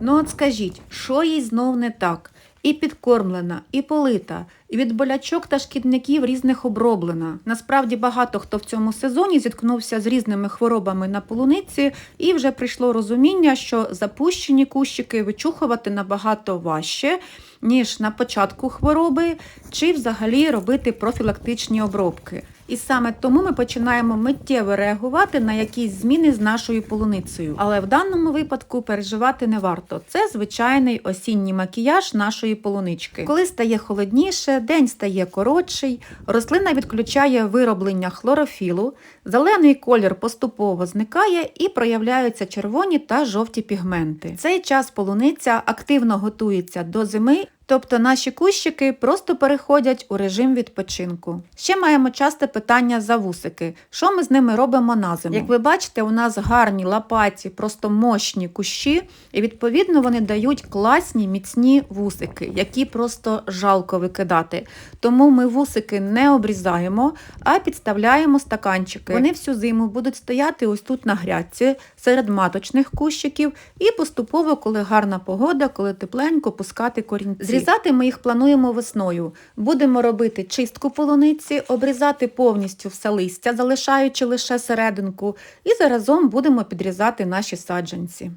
Ну от скажіть, що їй знов не так? І підкормлена, і полита, і від болячок та шкідників різних оброблена. Насправді багато хто в цьому сезоні зіткнувся з різними хворобами на полуниці, і вже прийшло розуміння, що запущені кущики вичухувати набагато важче, ніж на початку хвороби, чи взагалі робити профілактичні обробки. І саме тому ми починаємо миттєво реагувати на якісь зміни з нашою полуницею. Але в даному випадку переживати не варто. Це звичайний осінній макіяж нашої полунички. Коли стає холодніше, день стає коротший, рослина відключає вироблення хлорофілу, зелений колір поступово зникає і проявляються червоні та жовті пігменти. В цей час полуниця активно готується до зими. Тобто наші кущики просто переходять у режим відпочинку. Ще маємо часте питання за вусики. Що ми з ними робимо на зиму? Як ви бачите, у нас гарні лопаті, просто мощні кущі, і відповідно вони дають класні міцні вусики, які просто жалко викидати. Тому ми вусики не обрізаємо, а підставляємо стаканчики. Вони всю зиму будуть стояти ось тут на грядці серед маточних кущиків, і поступово, коли гарна погода, коли тепленько, пускати корінці. Зрізати ми їх плануємо весною. Будемо робити чистку полуниці, обрізати повністю все листя, залишаючи лише серединку, і заразом будемо підрізати наші саджанці.